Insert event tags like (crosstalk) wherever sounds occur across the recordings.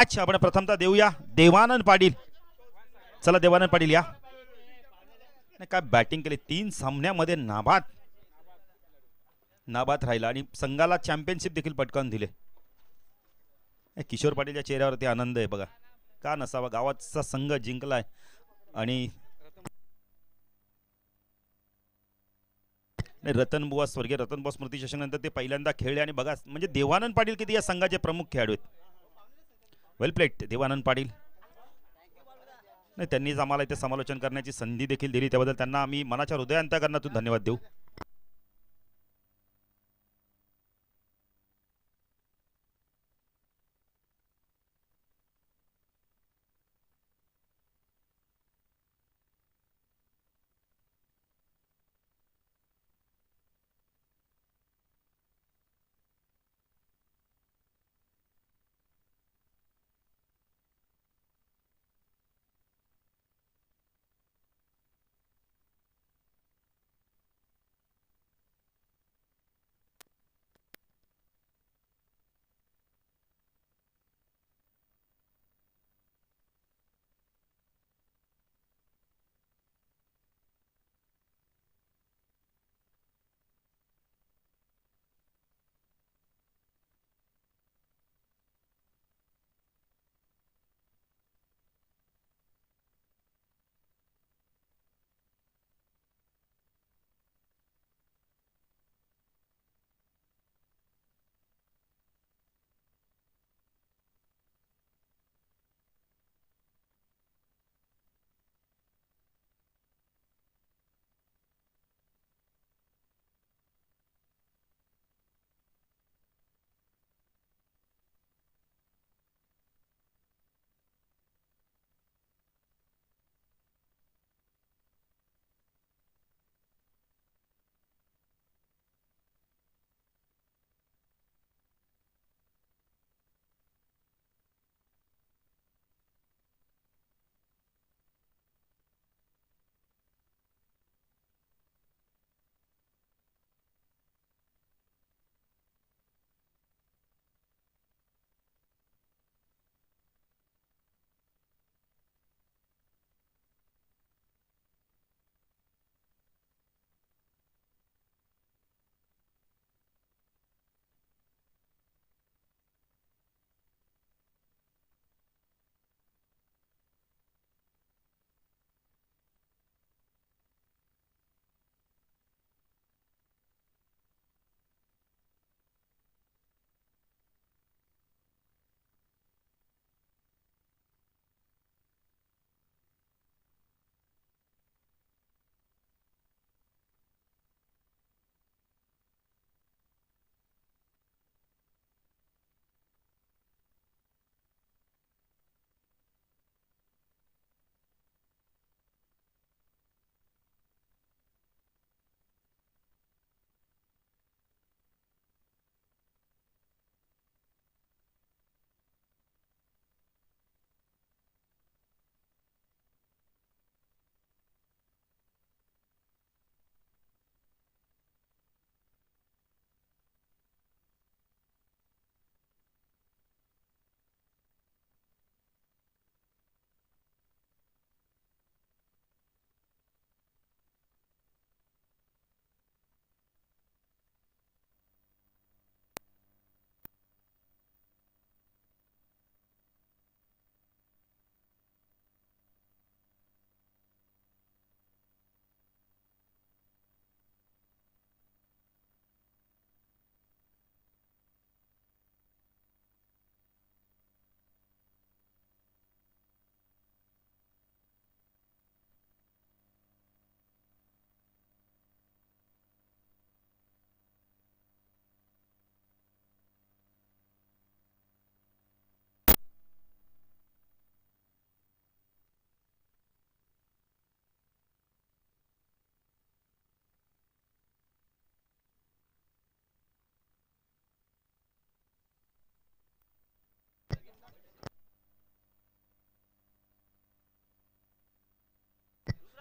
अच्छा आपण प्रथमतः देऊया. देवानंद पाटील. चला देवानंद पाटील या. काय बॅटिंग केली? तीन सामन्यामध्ये नाबाद. नाबाद राहिला आणि संघाला चॅम्पियनशिप देखील पटकावून दिले. किशोर पाटीलच्या चेहऱ्यावरती आनंद आहे बघा. का नसावा? गावाचा संघ जिंकलाय. आणि रतनबुवा रतन स्वर्गीय रतन बुवा स्मृती ते पहिल्यांदा खेळले आणि बघा म्हणजे देवानंद पाटील किती या संघाचे प्रमुख खेळाडू आहेत. Well played Devanand Patil. नाही त्यांनीच आम्हाला इथे समालोचन करण्याची संधी देखील दिली. त्याबद्दल त्यांना आम्ही मनाच्या हृदयांतकरणातून धन्यवाद देऊ.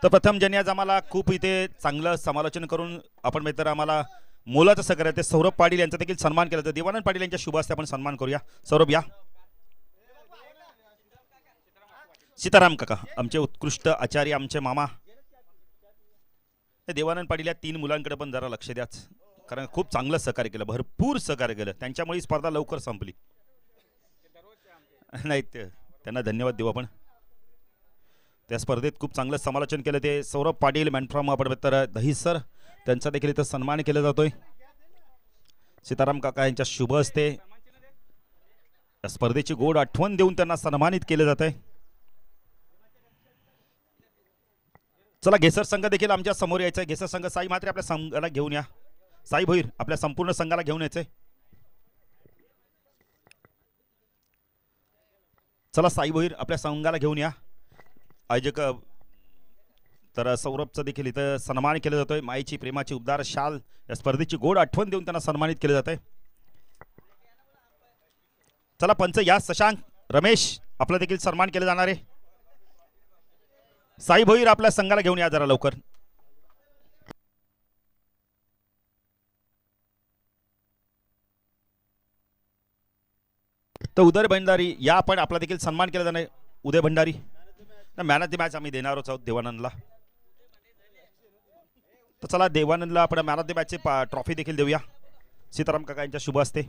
तर प्रथम ज्यांनी आज आम्हाला खूप इथे चांगलं समालोचन करून आपण मित्र आम्हाला मोलाचं सहकार्य ते सौरभ पाटील यांचा देखील सन्मान केला. तर देवानंद पाटील यांच्या शुभास्ते आपण सन्मान करूया. सौरभ या. सीताराम काका आमचे उत्कृष्ट आचार्य आमचे मामा. देवानंद पाटील या तीन मुलांकडे पण जरा लक्ष द्याच. कारण खूप चांगलं सहकार्य केलं भरपूर सहकार्य केलं. त्यांच्यामुळे स्पर्धा लवकर संपली. नाही त्यांना धन्यवाद देऊ आपण. त्या स्पर्धेत खूप चांगलं समालोचन केलं ते सौरभ पाटील मॅनफ्रॉम आपण तर दहीसर त्यांचा देखील इथं सन्मान केला जातोय. सीताराम काका यांच्या शुभ असते या स्पर्धेची गोड आठवण देऊन त्यांना सन्मानित केलं जात आहे चला घेसर संघ देखील आमच्यासमोर यायचा आहे घेसर संघ साई मात्र आपल्या संघाला घेऊन या. साई भोईर आपल्या संपूर्ण संघाला घेऊन यायचंय. चला साई भोईर आपल्या संघाला घेऊन या. आयोजक तर सौरभचं देखील इथं सन्मान केलं जातोय. माईची प्रेमाची उबदार शाल या स्पर्धेची गोड आठवण देऊन त्यांना सन्मानित केलं जात आहे चला पंच या शशांक रमेश आपला देखील सन्मान केलं जाणार आहे. साई भोईर आपल्या संघाला घेऊन या जरा लवकर. तर उदय भंडारी या आपण आपला देखील सन्मान केला जाणार आहे. Uday Bhandari. Man of the match आम्ही देणारच आहोत देवानंदला. तर चला देवानंदला आपण मॅन ऑफ द मॅचची ट्रॉफी देखील देऊया. सीताराम काका यांच्या शुभ असते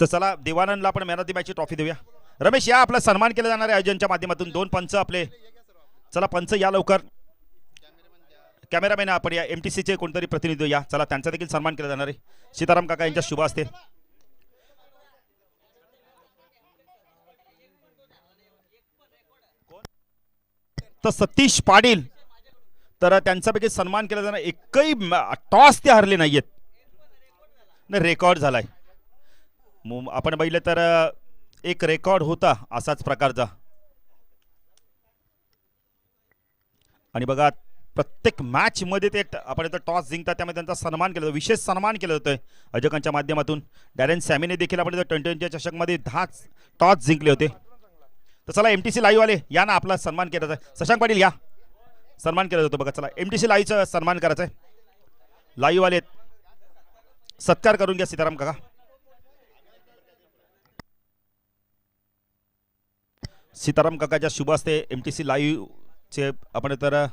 तर चला देवानंदला आपण मॅन ऑफ द मॅचची ट्रॉफी देऊया. रमेश या आपला सन्मान केला जाणाऱ्या आयोजनच्या माध्यमातून. दोन पंच आपले. चला पंच या लवकर. कॅमेरामॅन आपण या एम टी सीचे कोणतरी प्रतिनिधी या. चला त्यांचा देखील सन्मान केला जाणार आहे. सीताराम काका यांच्या शुभ असते तर सतीश पाटील तर त्यांच्यापैकी सन्मान केला जाणार. एकही टॉस ते हरले नाहीयेत. नाही रेकॉर्ड झालाय. आपण बघितलं तर एक रेकॉर्ड होता असाच प्रकारचा. आणि बघा प्रत्येक मॅचमध्ये ते आपण इथं टॉस जिंकतात त्यामध्ये त्यांचा सन्मान केला जातो. विशेष सन्मान केलं जातोय अजकांच्या माध्यमातून. डॅरेन सॅमीने देखील आपण इथं ट्वेंटी ट्वेंटीच्या चषकमध्ये दहा टॉस जिंकले होते. तर चला एम टी सी लाईव्ह आले या ना आपला सन्मान केला जातो शशांक पाटील या. सन्मान केला जातो बघा चला. एम टी सी लाईव्हचा सन्मान करायचा आहे लाईव्ह आले सत्कार करून घ्या सीताराम काका. सीताराम काकाच्या शुभ असते एम टी सी लाईव्हचे आपण तर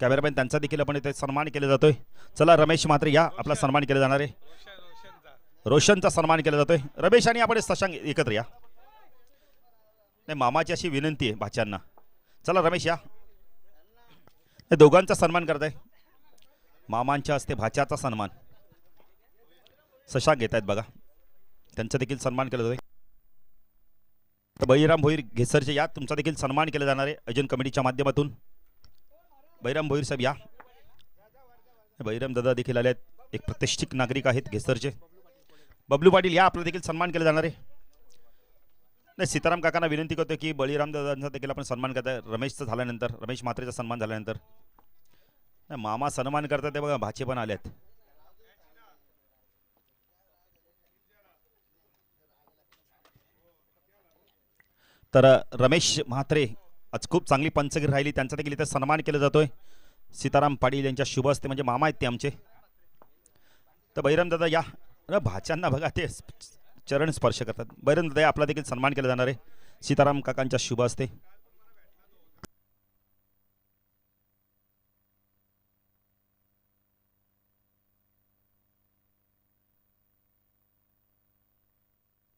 कॅमेरामॅन त्यांचा देखील आपण इथे सन्मान केला जातोय. चला रमेश मात्रे या आपला सन्मान केला जाणार आहे. रोशन रोशनचा सन्मान केला जातोय. रमेश आणि आपण सशांक एकत्र या. नाही मामाची अशी विनंती आहे भाच्यांना. चला रमेश या. दोघांचा सन्मान करत आहे मामांच्या हस्ते भाच्याचा सन्मान. सशांक घेत आहेत बघा. त्यांचा देखील सन्मान केला जातोय. तर बळीराम भोईर घेसरचे या तुमचा देखील सन्मान केला जाणार आहे. अजून कमिटीच्या माध्यमातून. बैराम भोईर साहेब या. बैराम दादा देखील आले आहेत. एक प्रतिष्ठित नागरिक आहेत घेसरचे. बबलू पाटील या आपला देखील सन्मान केला जाणार आहे. नाही सीताराम काकांना विनंती करतो की बळीराम दादांचा देखील आपण सन्मान करताय. रमेशचा झाल्यानंतर रमेश म्हात्रेचा सन्मान झाल्यानंतर. नाही मामा सन्मान करतात ते बघा भाचे पण आलेत. तर रमेश म्हात्रे आज खूप चांगली पंचगिरी राहिली. त्यांचा देखील इथे सन्मान केला जातोय. सीताराम पाटील यांच्या शुभ असते म्हणजे मामा आहेत ते आमचे. तर बैरम दादा या. अरे भाच्यांना बघा ते चरण स्पर्श करतात. बैरम दादा या आपला देखील सन्मान केला जाणार आहे. सीताराम काकांच्या शुभ असते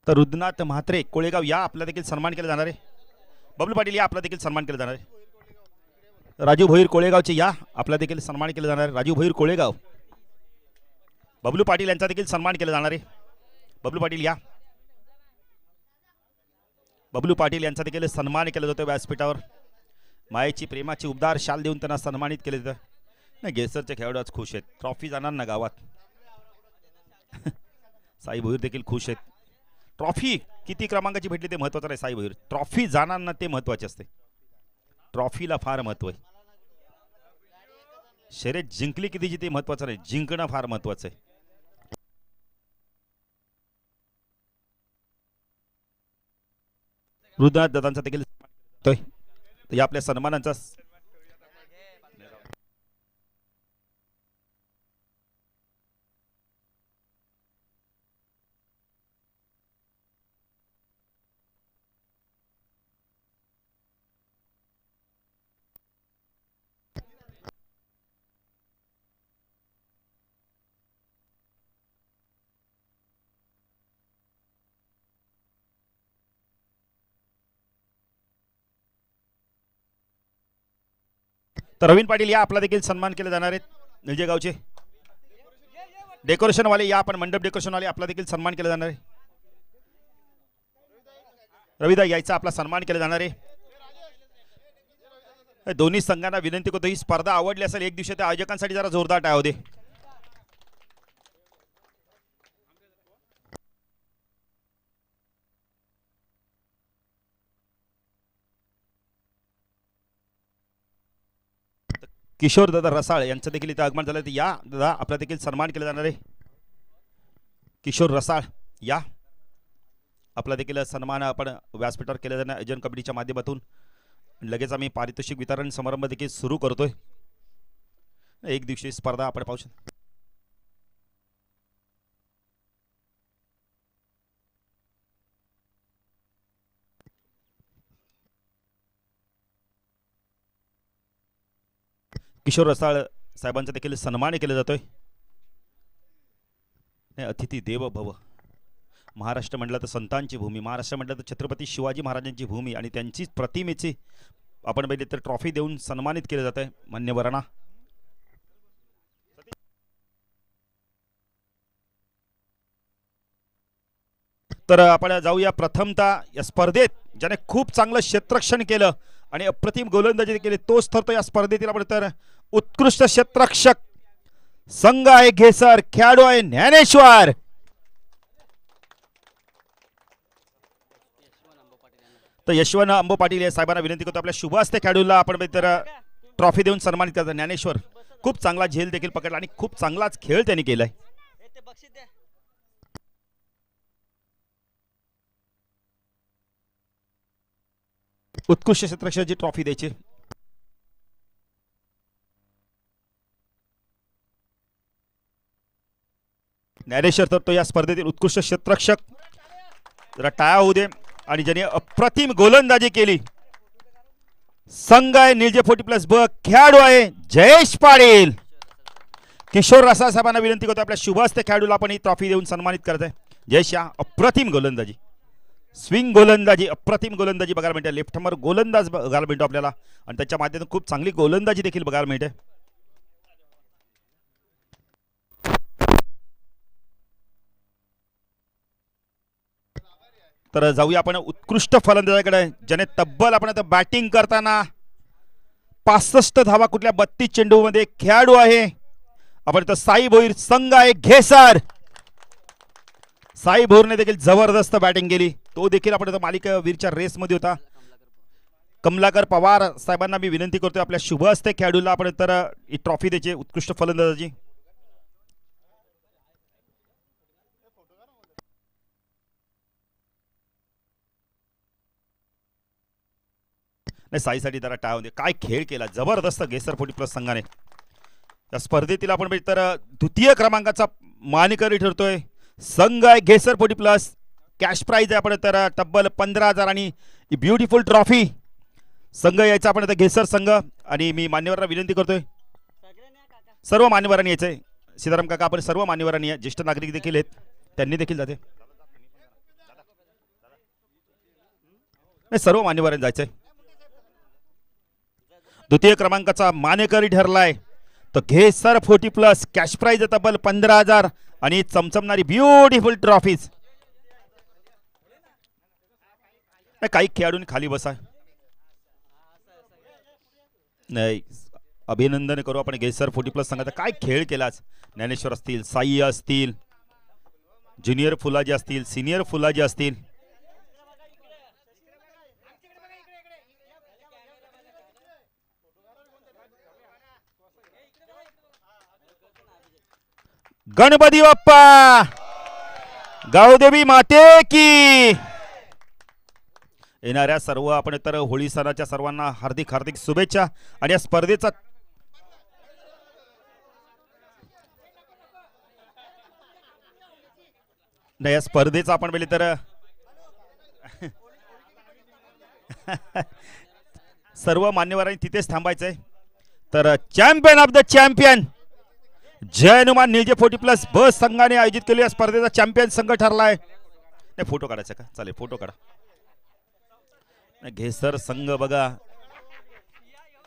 तर रुद्रनाथ म्हात्रे कोळेगाव या आपला देखील सन्मान केला जाणार आहे. बबलू पाटील या आपला देखील सन्मान केला जाणार आहे. राजू भोईर कोळेगावचे या आपला देखील सन्मान केला जाणार आहे. राजू भोईर कोळेगाव. बबलू पाटील यांचा देखील सन्मान केला जाणार आहे. बबलू पाटील या. बबलू पाटील यांचा देखील सन्मान केला जातो व्यासपीठावर. मायेची प्रेमाची उबदार शाल देऊन त्यांना सन्मानित केले जातं. नाही गेसरचे खेळाडू आज खुश आहेत. ट्रॉफी जाणार ना गावात. (laughs) साई भोईर देखील खुश आहेत. ट्रॉफी किती क्रमांकाची भेटली ते महत्वाचं नाही साई ट्रॉफी जाणांना ते महत्त्वाचे असते. ट्रॉफीला फार महत्त्व आहे. शर्यत जिंकली कितीची ते महत्वाचं नाही जिंकणं फार महत्वाचं आहे. रुद्रनाथ दादांचा देखील तर या आपल्या सन्मानांचा तर रवीन पाटील या आपला देखील सन्मान केले जाणार आहेत. निळजेगावचे डेकोरेशनवाले या आपण मंडप डेकोरेशनवाले आपला देखील सन्मान केला जाणार आहे. रविदा यायचा आपला सन्मान केला जाणार आहे. दोन्ही संघांना विनंती करतो ही स्पर्धा आवडली असेल एक दिवशी त्या आयोजकांसाठी जरा जोरदार टाळू दे. किशोर दादा रसाळ यांचं देखील इथं आगमन झालं. तर या दादा आपला देखील सन्मान केला जाणार आहे. किशोर रसाळ या. आपला देखील सन्मान आपण व्यासपीठावर केला जाणार आयोजन कमिटीच्या माध्यमातून. लगेच आम्ही पारितोषिक वितरण समारंभ देखील सुरू करतोय. एक दिवशी स्पर्धा आपण पाहू शकतो. किशोर रसाळ साहेबांचा देखील सन्मान केला जातोय. नाही अतिथी देव भव. महाराष्ट्र म्हटलं तर संतांची भूमी महाराष्ट्र म्हटलं तर छत्रपती शिवाजी महाराजांची भूमी आणि त्यांची प्रतिमेची आपण पहिले तर ट्रॉफी देऊन सन्मानित केलं जात आहे मान्यवरांना तर आपण जाऊया प्रथमतः या स्पर्धेत ज्याने खूप चांगलं क्षेत्रक्षण केलं आणि अप्रतिम गोलंदाजी केली तोच ठरतो या स्पर्धेतील आपण तर. उत्कृष्ट क्षेत्रक्षक संघ आहे घेसर खेळाडू आहे ज्ञानेश्वर. तर यशवंत अंबो पाटील या साहेबांना विनंती करतो आपल्या शुभ असते खेळाडूला आपण म्हणजे तर ट्रॉफी देऊन सन्मानित करतो ज्ञानेश्वर. खूप चांगला झेल देखील पकडला आणि खूप चांगलाच खेळ त्यांनी केलाय. उत्कृष्ट क्षेत्रक्षक जी ट्रॉफी द्यायची ज्ञानेश्वर तर तो या स्पर्धेतील उत्कृष्ट क्षेत्रक्षक जरा टाळा होऊ दे. आणि ज्याने अप्रतिम गोलंदाजी केली. संघ आहे निर्जे फोर्टी प्लस ब खेळाडू आहे जयेश पाटील. किशोर रसा साहेबांना विनंती करतो आपल्या शुभहस्ते खेळाडूला आपण ही ट्रॉफी देऊन सन्मानित करत आहे. जयेश या अप्रतिम गोलंदाजी. स्विंग गोलंदाजी अप्रतिम गोलंदाजी बघायला मिळते. लेफ्ट गोलंदाज बघायला मिळतो आपल्याला. आणि त्याच्या माध्यमातून खूप चांगली गोलंदाजी देखील बघायला मिळते. तर जाऊया आपण उत्कृष्ट फलंदाजाकडे ज्याने तब्बल आपण आता बॅटिंग करताना पासष्ट धावा कुठल्या बत्तीस चेंडूमध्ये खेळाडू आहे. आपण इथं साई भोईर संघ आहे घेसर. साई भोईरने देखील जबरदस्त बॅटिंग केली. तो देखील आपण आता मालिका वीरच्या रेसमध्ये होता. कमलाकर पवार साहेबांना मी विनंती करतोय आपल्या शुभ हस्ते खेळाडूला आपण तर ही ट्रॉफी द्यायची उत्कृष्ट फलंदाजी नाही साईसाठी जरा टाळ होते काय खेळ केला? जबरदस्त गेसर प्लस संघाने या स्पर्धेतील आपण म्हणजे तर द्वितीय क्रमांकाचा मानकरी ठरतोय. संघ आहे घेसर प्लस. कॅश प्राईज आहे आपण तर तब्बल पंधरा हजार आणि ब्युटिफुल ट्रॉफी. संघ यायचा आपण आता घेसर संघ. आणि मी मान्यवरांना विनंती करतोय. सर्व मान्यवरांनी यायचंय. सीताराम काका आपण सर्व मान्यवरांनी या ज्येष्ठ नागरिक देखील आहेत. त्यांनी देखील जाते. नाही सर्व मान्यवरांनी जायचंय. द्वितीय क्रमांकाचा मानेकरी ठरलाय. तर घे sir forty plus cash prize तब्बल पंधरा हजार आणि चमचमणारी ब्युटिफुल ट्रॉफीज नाही, काही खेळाडूंनी खाली बसा. नाही अभिनंदन करू आपण. गेसर फोर्टी प्लस सांगायचं काय खेळ केलाच ज्ञानेश्वर असतील साई असतील ज्युनियर फुलाजी असतील सिनियर फुलाजी असतील. गणपती बाप्पा! गावदेवी माते की! येणाऱ्या सर्व आपण तर होळी सणाच्या सर्वांना हार्दिक हार्दिक शुभेच्छा आणि या स्पर्धेचा नाही या स्पर्धेचा आपण बोलले तर सर्व मान्यवरांनी तिथेच थांबायचंय. तर champion of the champion Jai Hanuman Nilje forty plus बस संघाने आयोजित केलेल्या स्पर्धेचा चॅम्पियन संघ ठरलाय. नाही फोटो काढायचा का? चालेल फोटो काढा. नाही, घेसर संघ बघा.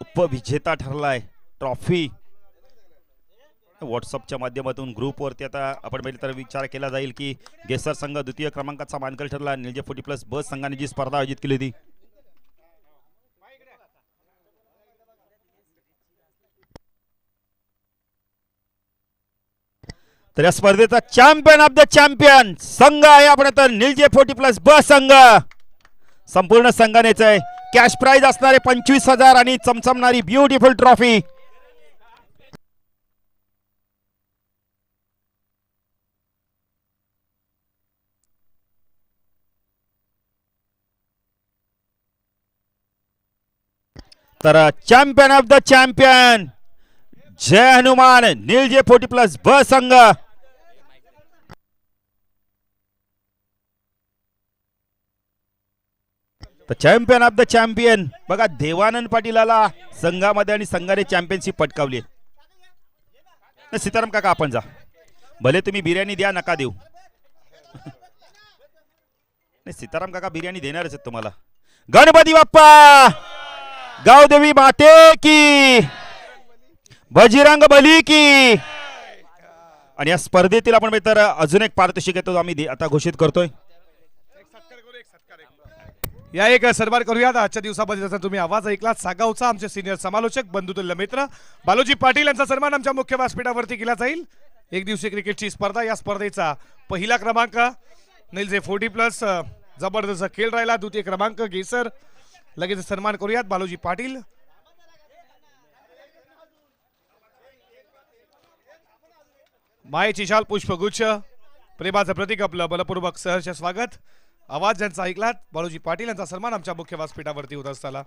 उपविजेता ठरलाय ट्रॉफी. व्हॉट्सअपच्या माध्यमातून ग्रुपवरती आता आपण पहिले तर विचार केला जाईल की गेसर संघ द्वितीय क्रमांकाचा मानकरी ठरला. निलजे फोर्टी प्लस बस संघाने जी स्पर्धा आयोजित केली होती तर या स्पर्धेचा चॅम्पियन ऑफ द चॅम्पियन संघ आहे आपण. तर निलजे फोर्टी प्लस ब संघ. संपूर्ण संघानेच आहे. कॅश प्राइज असणारे पंचवीस हजार आणि चमचमणारी ब्युटिफुल ट्रॉफी तर champion of the champion Jai Hanuman Nilje forty plus ब संघ. तर चॅम्पियन ऑफ द चॅम्पियन बघा देवानंद पाटीलाला संघामध्ये आणि संघाने चॅम्पियनशिप पटकावली. सीताराम काका आपण जा. भले तुम्ही बिर्याणी द्या नका देऊ. नाही सीताराम काका बिर्याणी देणारच आहेत तुम्हाला. गणपती बाप्पा! गावदेवी माते की! बजीरंग बली की! आणि या स्पर्धेतील आपण तर अजून एक पारितोषिक येतो आम्ही दे- आता घोषित करतोय. या एक सन्मान करूयात. आजच्या दिवसामध्ये जसं तुम्ही आवाज ऐकला सागावचा आमचे सिनियर समालोचक बंधुतुल्य मित्र बालोजी पाटील यांचा सन्मान आमच्या मुख्य व्यासपीठावरती केला जाईल. एक दिवसीय क्रिकेटची स्पर्धा या स्पर्धेचा पहिला क्रमांक निलजे फोर्टी प्लस जबरदस्त खेळ राहिला. द्वितीय क्रमांक गेसर. लगेच सन्मान करूयात बालोजी पाटील. मायेची शाल पुष्पगुच्छ. प्रेमाचं प्रतीक आपलं बलपूर्वक सहर्ष स्वागत. आवाज ज्यांचा ऐकलात बाळूजी पाटील यांचा सन्मान आमच्या मुख्य व्यासपीठावरती होत असताना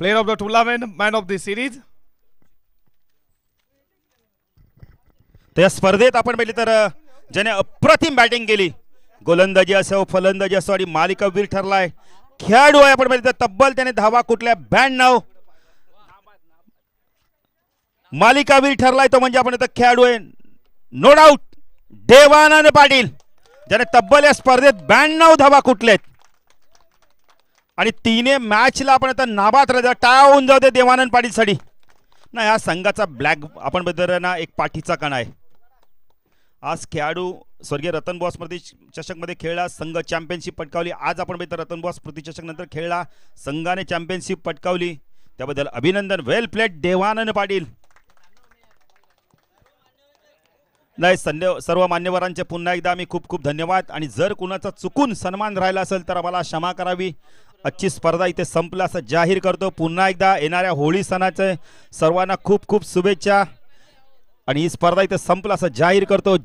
player of the tournament man of the series तर या स्पर्धेत आपण पाहिले तर ज्याने अप्रतिम बॅटिंग केली. गोलंदाजी असो फलंदाजी असो आणि मालिकावीर ठरलाय. खेळाडू आहे आपण पहिले तर तब्बल त्याने धावा कुठल्या ब्याण्णव. मालिकावीर ठरलाय तो म्हणजे आपण आता खेळाडू आहे. No doubt Devanand Patil. ज्याने तब्बल या स्पर्धेत ब्याण्णव धावा कुठलेत. आणि तिने मॅचला आपण आता नाबात राहिला टाळा होऊन जाऊ दे देवानंद पाटीलसाठी ना या संघाचा ब्लॅक आपण बद्दल ना एक पाठीचा कणा आहे. आज खेळाडू स्वर्गीय रतन बॉस स्मृती चषकमध्ये खेळला संघ चॅम्पियनशिप पटकावली. आज आपण बघितलं रतन बॉस स्मृती चषक नंतर खेळला संघाने चॅम्पियनशिप पटकावली. त्याबद्दल अभिनंदन. Well played Devanand Patil. नाही संदेव सर्व मान्यवरांचे पुन्हा एकदा आम्ही खूप खूप धन्यवाद. आणि जर कुणाचा चुकून सन्मान राहिला असेल तर आम्हाला क्षमा करावी. आजची स्पर्धा इथे संपला असं जाहीर करतो. पुन्हा एकदा येणाऱ्या होळी सणाचे सर्वांना खूप खूप शुभेच्छा. आणि ही स्पर्धा इथे संपला असं जाहीर करतो.